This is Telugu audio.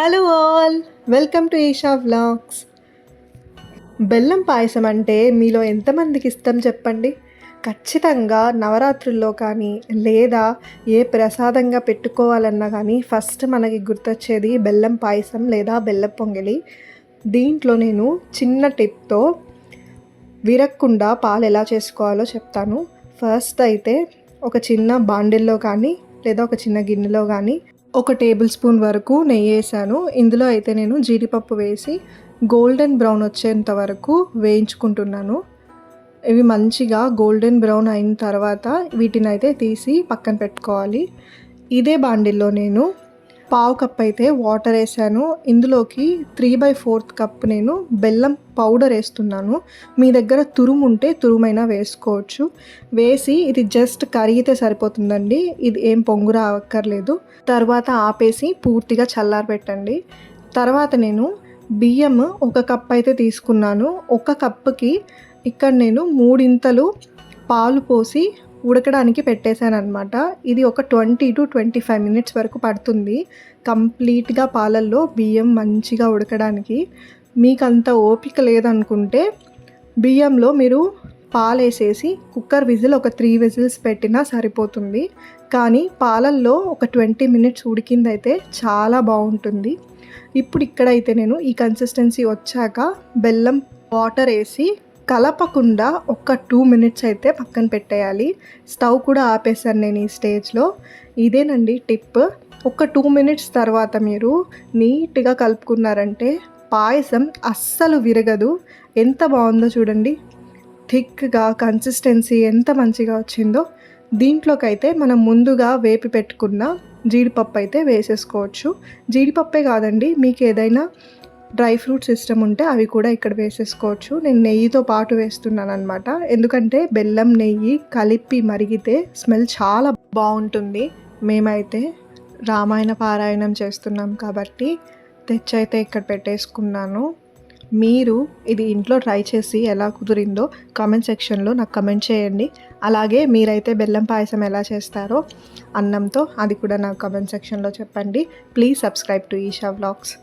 Hello all welcome to Eesha vlogs బెల్లం పాయసం అంటే మీలో ఎంతమందికి ఇష్టం చెప్పండి? ఖచ్చితంగా నవరాత్రుల్లో కానీ లేదా ఏ ప్రసాదంగా పెట్టుకోవాలన్నా కానీ ఫస్ట్ మనకి గుర్తొచ్చేది బెల్లం పాయసం లేదా బెల్లం పొంగలి. దీంట్లో నేను చిన్న టిప్తో విరక్కుండా పాలు ఎలా చేసుకోవాలో చెప్తాను. ఫస్ట్ అయితే ఒక చిన్న బాండిల్లో కానీ లేదా ఒక చిన్న గిన్నెలో కానీ ఒక టేబుల్ స్పూన్ వరకు నెయ్యి వేసాను. ఇందులో అయితే నేను జీడిపప్పు వేసి గోల్డెన్ బ్రౌన్ వచ్చేంత వరకు వేయించుకుంటున్నాను. ఇవి మంచిగా గోల్డెన్ బ్రౌన్ అయిన తర్వాత వీటిని అయితే తీసి పక్కన పెట్టుకోవాలి. ఇదే బాండిల్లో నేను పావు కప్ అయితే వాటర్ వేసాను. ఇందులోకి త్రీ బై ఫోర్త్ కప్ నేను బెల్లం పౌడర్ వేస్తున్నాను. మీ దగ్గర తురుము ఉంటే తురుమైనా వేసుకోవచ్చు. వేసి ఇది జస్ట్ కరిగితే సరిపోతుందండి. ఇది ఏం పొంగు రావక్కర్లేదు. తర్వాత ఆపేసి పూర్తిగా చల్లారబెట్టండి. తర్వాత నేను బియ్యం ఒక కప్ అయితే తీసుకున్నాను. ఒక కప్పుకి ఇక్కడ నేను మూడింతలు పాలు పోసి ఉడకడానికి పెట్టేశాను అనమాట ఇది ఒక twenty two twenty five minutes వరకు పడుతుంది. కంప్లీట్గా పాలల్లో బియ్యం మంచిగా ఉడకడానికి. మీకు అంత ఓపిక లేదనుకుంటే బియ్యంలో మీరు పాలేసేసి కుక్కర్ విజిల్ ఒక త్రీ విజిల్స్ పెట్టినా సరిపోతుంది. కానీ పాలల్లో ఒక ట్వంటీ మినిట్స్ ఉడికిందైతే చాలా బాగుంటుంది. ఇప్పుడు ఇక్కడైతే నేను ఈ కన్సిస్టెన్సీ వచ్చాక బెల్లం వాటర్ వేసి కలపకుండా ఒక టూ మినిట్స్ అయితే పక్కన పెట్టేయాలి. స్టవ్ కూడా ఆపేసాను నేను ఈ స్టేజ్లో. ఇదేనండి టిప్. ఒక టూ మినిట్స్ తర్వాత మీరు నీట్గా కలుపుకున్నారంటే పాయసం అస్సలు విరగదు. ఎంత బాగుందో చూడండి. థిక్గా కన్సిస్టెన్సీ ఎంత మంచిగా వచ్చిందో. దీంట్లోకైతే మనం ముందుగా వేపి పెట్టుకున్న జీడిపప్పు అయితే వేసేసుకోవచ్చు. జీడిపప్పే కాదండి మీకు ఏదైనా డ్రై ఫ్రూట్స్ ఇష్టం ఉంటే అవి కూడా ఇక్కడ వేసేసుకోవచ్చు. నేను నెయ్యితో పాటు వేస్తున్నాను అనమాట ఎందుకంటే బెల్లం నెయ్యి కలిపి మరిగితే స్మెల్ చాలా బాగుంటుంది. మేమైతే రామాయణ పారాయణం చేస్తున్నాం కాబట్టి తెచ్చైతే ఇక్కడ పెట్టేసుకున్నాను. మీరు ఇది ఇంట్లో ట్రై చేసి ఎలా కుదిరిందో కామెంట్ సెక్షన్లో నాకు కమెంట్ చేయండి. అలాగే మీరైతే బెల్లం పాయసం ఎలా చేస్తారో అన్నంతో అది కూడా నాకు కమెంట్ సెక్షన్లో చెప్పండి. Please subscribe to Eesha vlogs.